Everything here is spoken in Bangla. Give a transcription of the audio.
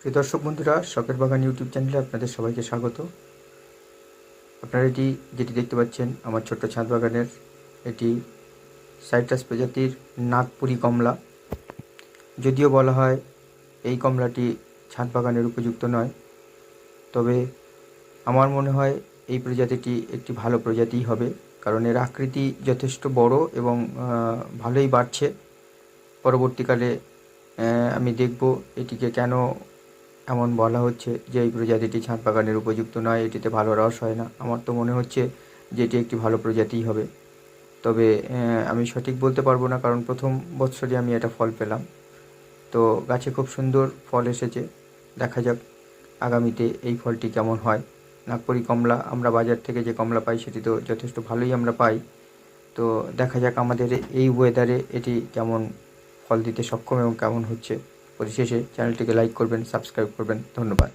প্রিয় দর্শক বন্ধুরা, শখের বাগান ইউটিউব চ্যানেলে আপনাদের সবাইকে স্বাগত। আপনারা এটি, যেটি দেখতে পাচ্ছেন, আমার ছোট্ট ছাদ বাগানের এটি সাইট্রাস প্রজাতির নাগপুরি কমলা। যদিও বলা হয় এই কমলাটি ছাদ বাগানের উপযুক্ত নয়, তবে আমার মনে হয় এই প্রজাতিটি একটি ভালো প্রজাতিই হবে, কারণ এর আকৃতি যথেষ্ট বড় এবং ভালোই বাড়ছে। পরবর্তীকালে আমি দেখব এটিকে কেন এমন বলা হচ্ছে যে এই প্রজাতিটি ছাদ বাগানের উপযুক্ত নয়, এটিতে ভালো রস হয় না। আমার তো মনে হচ্ছে যে এটি একটি ভালো প্রজাতিই হবে। তবে আমি সঠিক বলতে পারব না, কারণ প্রথম বৎসরই আমি এটা ফল পেলাম। তো গাছে খুব সুন্দর ফল এসেছে। দেখা যাক আগামীতে এই ফলটি কেমন হয়। নাগপুরি কমলা, আমরা বাজার থেকে যে কমলা পাই, সেটি তো যথেষ্ট ভালোই আমরা পাই। তো দেখা যাক আমাদের এই ওয়েদারে এটি কেমন ফল দিতে সক্ষম এবং কেমন হচ্ছে। পরিশেষে চ্যানেলটিকে লাইক করবেন সাবস্ক্রাইব করবেন। ধন্যবাদ।